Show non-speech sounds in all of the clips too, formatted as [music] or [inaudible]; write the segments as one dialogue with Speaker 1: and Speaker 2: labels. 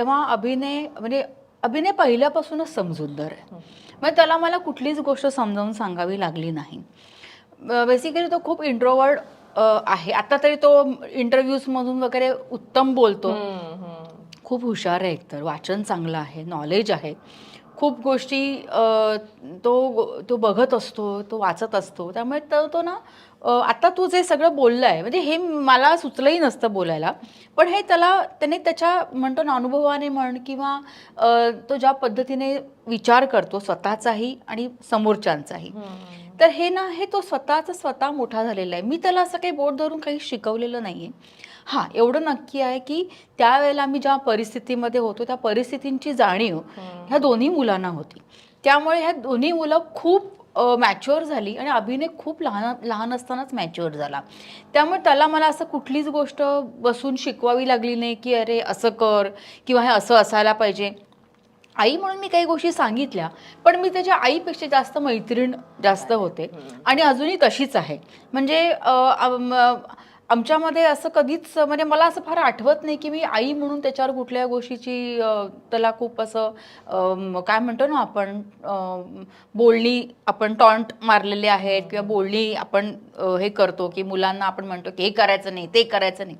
Speaker 1: तेव्हा अभिनय म्हणजे अभिनय पहिल्यापासूनच समजूतदार आहे. म्हणजे त्याला मला कुठलीच गोष्ट समजावून सांगावी लागली नाही. बेसिकली तो खूप इंट्रोवर्ड आहे. आता तरी तो इंटरव्ह्यूजमधून वगैरे उत्तम बोलतो. खूप हुशार आहे एकतर. वाचन चांगलं आहे. नॉलेज आहे. खूप गोष्टी तो तो बघत असतो तो वाचत असतो. त्यामुळे तो तो ना आता तू जे सगळं बोललं आहे म्हणजे हे मला सुचलंही नसतं बोलायला पण हे त्याला त्याने त्याच्या म्हणतो ना अनुभवाने म्हण किंवा तो ज्या पद्धतीने विचार करतो स्वतःचाही आणि समोरच्यांचाही. तर हे ना हे तो स्वतःचा स्वतः मोठा झालेला आहे. मी त्याला असं काही बोट धरून काही शिकवलेलं नाही आहे हां एवढं नक्की आहे की त्यावेळेला आम्ही ज्या परिस्थितीमध्ये होतो त्या परिस्थितींची जाणीव ह्या दोन्ही मुलांना होती. त्यामुळे ह्या दोन्ही मुलं खूप मॅच्युअर झाली आणि अभिनय खूप लहान लहान असतानाच मॅच्युअर झाला. त्यामुळे त्याला मला असं कुठलीच गोष्ट बसून शिकवावी लागली नाही की अरे असं कर किंवा हे असं असायला पाहिजे. आई म्हणून मी काही गोष्टी सांगितल्या पण मी त्याच्या आईपेक्षा जास्त मैत्रीण जास्त होते आणि अजूनही तशीच आहे. म्हणजे आमच्यामध्ये असं कधीच म्हणजे मला असं फार आठवत नाही की मी आई म्हणून त्याच्यावर कुठल्या गोष्टीची त्याला खूप असं काय म्हणतो ना आपण बोलणी आपण टॉन्ट मारलेले आहेत किंवा बोलणी आपण हे करतो की मुलांना आपण म्हणतो की हे करायचं नाही ते करायचं नाही.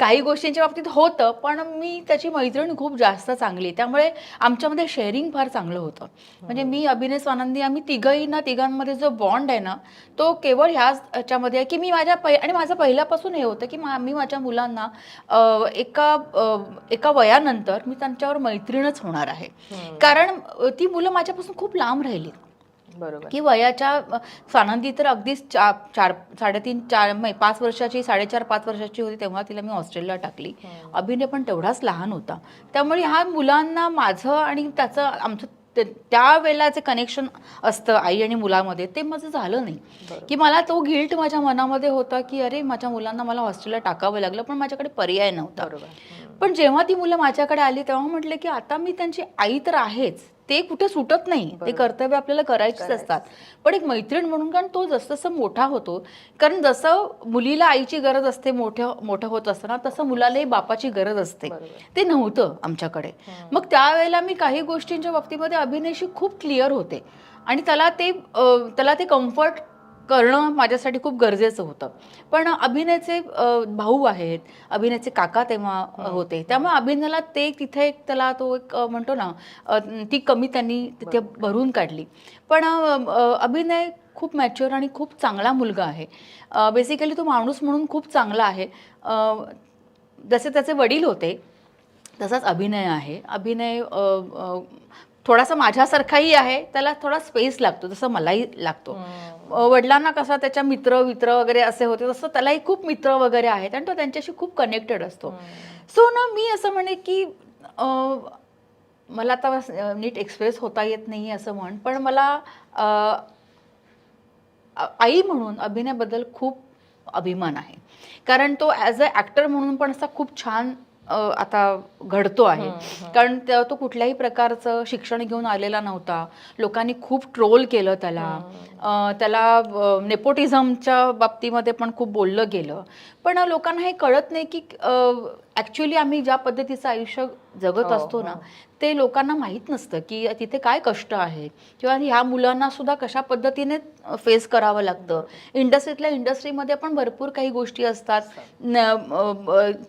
Speaker 1: काही गोष्टींच्या बाबतीत होतं पण मी त्याची मैत्रीण खूप जास्त चांगली त्यामुळे आमच्यामध्ये शेअरिंग फार चांगलं होतं. म्हणजे मी अभिनय स्वानंदी आम्ही तिघही ना तिघांमध्ये जो बॉन्ड आहे ना तो केवळ ह्याच ह्याच्यामध्ये आहे की मी माझ्या पै आणि माझं पहिल्यापासून हे होतं की मा मी माझ्या मुलांना एका एका वयानंतर मी त्यांच्यावर मैत्रीणच होणार आहे. कारण ती मुलं माझ्यापासून खूप लांब राहिली की वयाच्या अ, स्वानंदी तर अगदीच चा चार साडेतीन चार पाच वर्षाची साडेचार पाच वर्षाची होती तेव्हा तिला मी हॉस्टेलला टाकली. अभिनय पण तेवढाच लहान होता. त्यामुळे ह्या मुलांना माझं आणि त्याचं आमचं त्यावेळेला जे कनेक्शन असतं आई आणि मुलामध्ये ते माझं झालं नाही. की मला तो गिल्ट माझ्या मनामध्ये होता की अरे माझ्या मुलांना मला हॉस्टेलला टाकावं लागलं पण माझ्याकडे पर्याय नव्हता.
Speaker 2: बरोबर.
Speaker 1: पण जेव्हा ती मुलं माझ्याकडे आली तेव्हा म्हटलं की आता मी त्यांची आई तर आहेच. ते कुठे सुटत नाही. ते कर्तव्य आपल्याला करायचीच असतात. पण एक मैत्रीण म्हणून कारण तो जसं जसं मोठा होतो कारण जसं मुलीला आईची गरज असते मोठं मोठं होत असताना तसं मुलालाही बापाची गरज असते. ते नव्हतं आमच्याकडे. मग त्यावेळेला मी काही गोष्टींच्या बाबतीमध्ये अभिनयशी खूप क्लिअर होते. आणि त्याला ते त्याला ते कम्फर्ट करणं माझ्यासाठी खूप गरजेचं होतं. पण अभिनयचे भाऊ आहेत अभिनयचे काका तेव्हा अ, होते. त्यामुळे अभिनयला ते तिथे एक त्याला तो एक म्हणतो ना ती कमी त्यांनी तिथे भरून काढली. पण अभिनय खूप मॅच्युअर आणि खूप चांगला मुलगा आहे. बेसिकली तो माणूस म्हणून खूप चांगला आहे. जसे त्याचे वडील होते तसाच अभिनय आहे. अभिनय थोडासा माझ्यासारखाही आहे त्याला थोडा स्पेस लागतो जसं मलाही लागतो. वडिलांना कसा त्याच्या मित्र मित्र वगैरे असे होते तसं त्यालाही खूप मित्र वगैरे आहेत आणि तो त्यांच्याशी खूप कनेक्टेड असतो. सो ना मी असं म्हणे की मला आता नीट एक्सप्रेस होता येत नाही असं म्हण पण मला आई म्हणून अभिनयाबद्दल खूप अभिमान आहे. कारण तो ॲज अ ॲक्टर म्हणून पण असा खूप छान आता घडतो आहे. कारण तो कुठल्याही प्रकारचं शिक्षण घेऊन आलेला नव्हता. लोकांनी खूप ट्रोल केलं त्याला. त्याला नेपोटिझमच्या बाबतीमध्ये पण खूप बोललं गेलं. पण लोकांना हे कळत नाही की ॲक्च्युली आम्ही ज्या पद्धतीचं आयुष्य जगत असतो ना ते लोकांना माहीत नसतं की तिथे काय कष्ट आहे. किंवा ह्या मुलांना सुद्धा कशा पद्धतीने फेस करावं लागतं. इंडस्ट्रीतल्या इंडस्ट्रीमध्ये पण भरपूर काही गोष्टी असतात.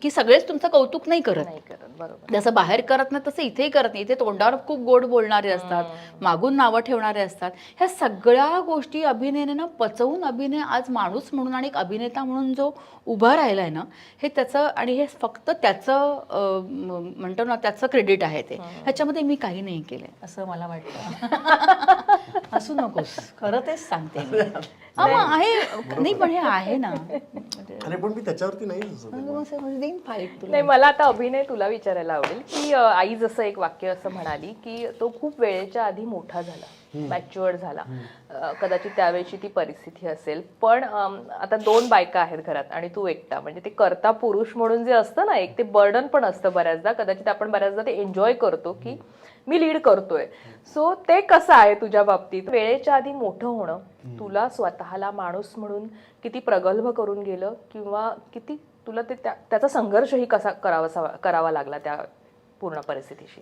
Speaker 1: की सगळेच तुमचं कौतुक नाही करत. जसं बाहेर करत नाही तसं इथेही करत नाही. इथे तोंडावर खूप गोड बोलणारे असतात मागून नावं ठेवणारे असतात. ह्या सगळ्या गोष्टी अभिनयाने पचवून अभिनय आज माणूस म्हणून आणि एक अभिनेता म्हणून जो उभा राहिलाय ना हे त्याचं आणि हे फक्त त्याचं म्हणतो ना त्याचं क्रेडिट आहे ते. ह्याच्यामध्ये मी काही नाही केलंय असं मला वाटतं. [laughs] असू नकोस. खरं तेच सांगते. हा, आहे. नाही पण हे आहे ना.
Speaker 3: अरे पण मी त्याच्यावरती नाही
Speaker 2: नाही मला आता अभिनय तुला विचारायला आवडेल की आई जसं एक वाक्य असं म्हणाली की तो खूप वेळेच्या आधी मोठा झाला. मॅच्युअर्ड झाला. कदाचित त्यावेळेची ती परिस्थिती असेल. पण आता दोन बायका आहेत घरात आणि तू एकटा. म्हणजे ते करता पुरुष म्हणून जे असतं ना एक ते बर्डन पण असतं बऱ्याचदा. कदाचित आपण बऱ्याचदा ते एन्जॉय करतो की मी लीड करतोय. सो ते कसं आहे तुझ्या बाबतीत? वेळेच्या आधी मोठं होणं तुला स्वतःला माणूस म्हणून किती प्रगल्भ करून गेलं किंवा किती तुला ते त्या- त्याचा संघर्षही कसा करावासा करावा लागला त्या पूर्ण परिस्थितीशी?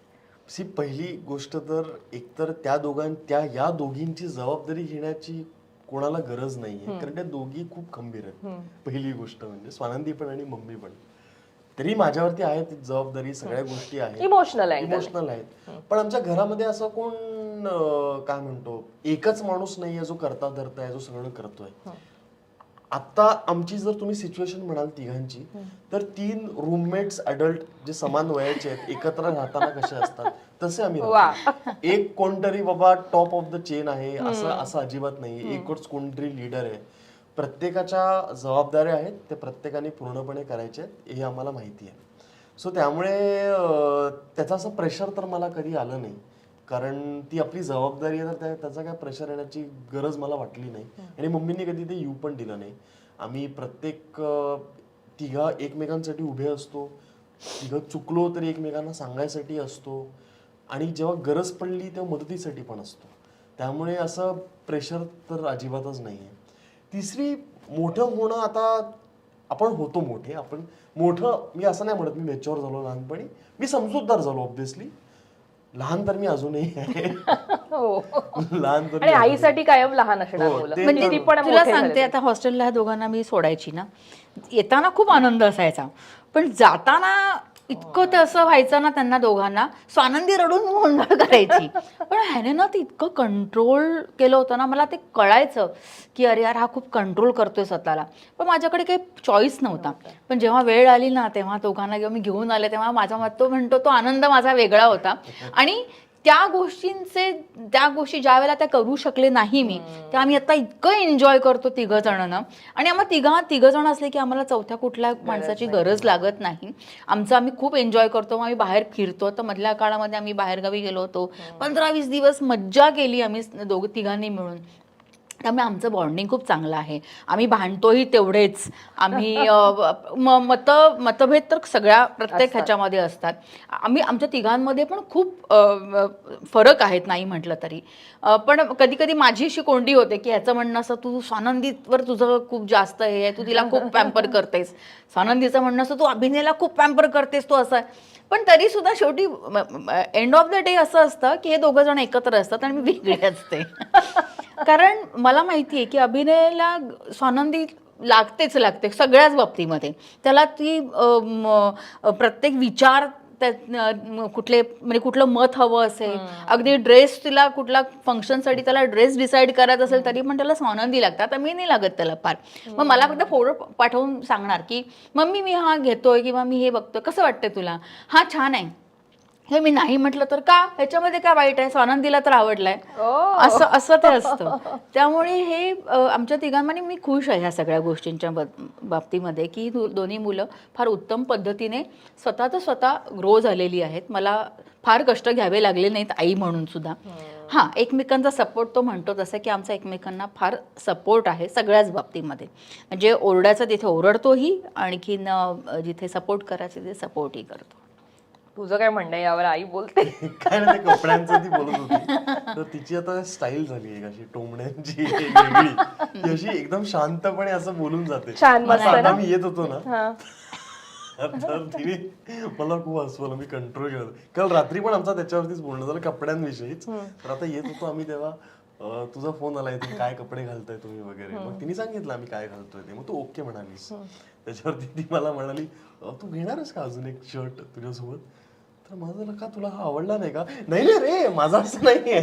Speaker 3: सी पहिली गोष्ट तर एकतर त्या दोघां त्या या दोघींची जबाबदारी घेण्याची कोणाला गरज नाहीये. कारण त्या दोघी खूप खंबीर आहेत. पहिली गोष्ट म्हणजे स्वानंदी पण आणि मम्मी पण. तरी माझ्यावरती आहे ती जबाबदारी सगळ्या गोष्टी आहेत.
Speaker 2: इमोशनल
Speaker 3: इमोशनल आहेत. पण आमच्या घरामध्ये असं कोण काय म्हणतो? एकच माणूस नाहीये जो करता धरता आहे जो सगळं करतोय. आता आमची जर तुम्ही सिच्युएशन म्हणाल तिघांची तर तीन रूममेट्स अडल्ट जे समान वयाचे आहेत एकत्र राहताना कसे असतात? तसे आम्ही राहतो. एक कोणतरी बाबा टॉप ऑफ द चेन आहे असं असं अजिबात नाही. एकच कोणतरी लीडर आहे. प्रत्येकाच्या जबाबदाऱ्या आहेत ते प्रत्येकाने पूर्णपणे करायचे आहेत हे आम्हाला माहिती आहे. सो त्यामुळे अं, त्याचं असं प्रेशर तर मला कधी आलं नाही. कारण ती आपली जबाबदारी आहे तर त्या- त्याचा काय प्रेशर येण्याची गरज मला वाटली नाही. आणि मम्मीने कधी ते येऊ पण दिलं नाही. आम्ही प्रत्येक तिघा एकमेकांसाठी उभे असतो. तिघं चुकलो तरी एकमेकांना सांगायसाठी असतो. आणि जेव्हा गरज पडली तेव्हा मदतीसाठी पण असतो. त्यामुळे असं प्रेशर तर अजिबातच नाही आहे तिसरी मोठं होणं आता आपण होतो मोठे. आपण मोठं मी असं नाही म्हणत मी मेच्युअर झालो लहानपणी. मी समजूतदार झालो ऑब्विसली लहान तर मी अजूनही आहे.
Speaker 2: हो.
Speaker 3: लहान तर
Speaker 2: आणि आईसाठी कायम लहान असणार
Speaker 3: हो,
Speaker 2: मुलं.
Speaker 3: ते
Speaker 2: म्हणजे
Speaker 3: तर-
Speaker 2: ती पण
Speaker 1: तुला
Speaker 2: मोठे
Speaker 1: सांगते
Speaker 2: झाले.
Speaker 1: आता हॉस्टेलला ह्या दोघांना मी सोडायची ना. येताना खूप आनंद असायचा. पण जाताना इतकं ते असं व्हायचं ना त्यांना दोघांना स्वानंदी रडून गोंधळ करायची. पण ह्याने ना ते इतकं कंट्रोल केलं होतं ना मला ते कळायचं की अरे यार हा खूप कंट्रोल करतोय स्वतःला. पण माझ्याकडे काही चॉईस नव्हता. पण जेव्हा वेळ आली ना तेव्हा दोघांना जेव्हा मी घेऊन आले तेव्हा माझा मत तो म्हणतो तो आनंद माझा वेगळा होता. [laughs] आणि त्या गोष्टींचे त्या गोष्टी ज्या वेळेला त्या करू शकले नाही मी त्या आम्ही आता इतकं एन्जॉय करतो तिघ जणांना आणि आम्हाला तिघा तिघ जण असले की आम्हाला चौथ्या कुठल्या माणसाची गरज लागत नाही. आमचं आम्ही खूप एन्जॉय करतो आम्ही बाहेर फिरतो. तर मधल्या काळामध्ये आम्ही बाहेरगावी गेलो होतो. पंधरा वीस दिवस मज्जा केली आम्ही दोघ तिघांनी मिळून. त्यामुळे आमचं बॉन्डिंग खूप चांगलं आहे. आम्ही भांडतोही तेवढेच. आम्ही म- मत मतभेद तर सगळ्या प्रत्येक ह्याच्यामध्ये असतात. आम्ही आमच्या तिघांमध्ये पण खूप फरक आहेत नाही म्हटलं तरी. पण कधी कधी माझी अशी कोंडी होते की ह्याचं म्हणणं असं तू स्वानंदीवर तुझं खूप जास्त हे आहे. तू तिला खूप पॅम्पर करतेस. स्वानंदीचं म्हणणं असं तू अभिनयला खूप पॅम्पर करतेस तू असं आहे. पण तरी सुद्धा शेवटी एंड ऑफ द डे असं असतं की हे दोघं जण एकत्र असतात आणि मी वेगळी असते. कारण मला माहिती आहे की अभिनयाला स्वानंदी लागतेच लागते सगळ्याच बाबतीमध्ये. त्याला ती अ, प्रत्येक विचार त्या अ, कुठले म्हणजे कुठलं मत हवं असेल अगदी ड्रेस तिला कुठला फंक्शनसाठी त्याला ड्रेस डिसाईड करायचा असेल तरी पण त्याला स्वानंदी लागतात. आता मी नाही लागत त्याला फार. मग मला फक्त फोटो पाठवून सांगणार की मम्मी मी हा घेतोय किंवा मी हे बघतोय. कसं वाटतंय तुला? हा छान आहे. हे मी नाही म्हटलं तर का? ह्याच्यामध्ये काय वाईट आहे? स्वानंदीला तर आवडलाय. असं असं ते असतं. त्यामुळे हे आमच्या तिघांमध्ये मी खुश आहे ह्या सगळ्या गोष्टींच्या बाबतीमध्ये की दोन्ही मुलं फार उत्तम पद्धतीने स्वतःच स्वतः ग्रो झालेली आहेत. मला फार कष्ट घ्यावे लागले नाहीत आई म्हणून सुद्धा. हां एकमेकांचा सपोर्ट तो म्हणतो तसं की आमचा एकमेकांना फार सपोर्ट आहे सगळ्याच बाबतीमध्ये. म्हणजे ओरडायचं तिथे ओरडतोही आणखीन जिथे सपोर्ट करायचं तिथे सपोर्टही करतो.
Speaker 2: तुझं काय म्हणणं यावर? आई बोलते. [laughs]
Speaker 3: काय ना ते कपड्यांचं ती बोलत होती. तर तिची आता स्टाईल झाली एक अशी टोमण्यांची एक वेगळी. ती अशी एकदम शांतपणे असं बोलून जाते.
Speaker 2: छान, मस्त
Speaker 3: आता
Speaker 2: ना?
Speaker 3: मी येत होतो ना.
Speaker 2: हा.
Speaker 3: तर तिने मला खूप हसवलं मी कंट्रोल केलं. काल रात्री पण आमचा त्याच्यावरतीच बोलणं झालं कपड्यांविषयीच. तर आता येत होतो आम्ही तेव्हा अं, तुझा फोन आला इथे काय कपडे घालताय तुम्ही वगैरे? मग तिने सांगितलं आम्ही काय घालतोय ते. मग तू ओके म्हणालीस. त्याच्यावरती ती मला म्हणाली "अं, तू घेणारच का अजून एक शर्ट तुझ्यासोबत? तर माझं का तुला हा आवडला नाही का? नाही नाही रे माझा असं नाहीये.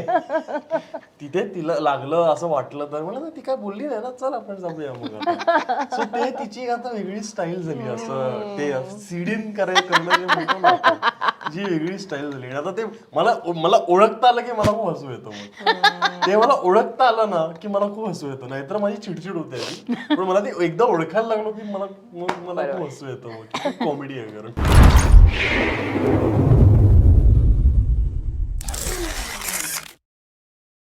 Speaker 3: तिथे तिला लागलं असं वाटलं तर म्हणलं ती काय बोलली नाही ना? चल आपण जाऊया मग सो ते तिची आता वेगळी स्टाईल झाली असं. ते सिडिन करायचं जे वेगळी स्टाईल झाली. आता ते मला मला ओळखता आलं की मला खूप हसू येतं मग. ते मला ओळखता आलं ना की मला खूप हसू येतं. नाहीतर माझी चिडचिड होते. पण मला ते एकदा ओळखायला लागलो की मला मग मला खूप हसू येतं कॉमेडी आहे कारण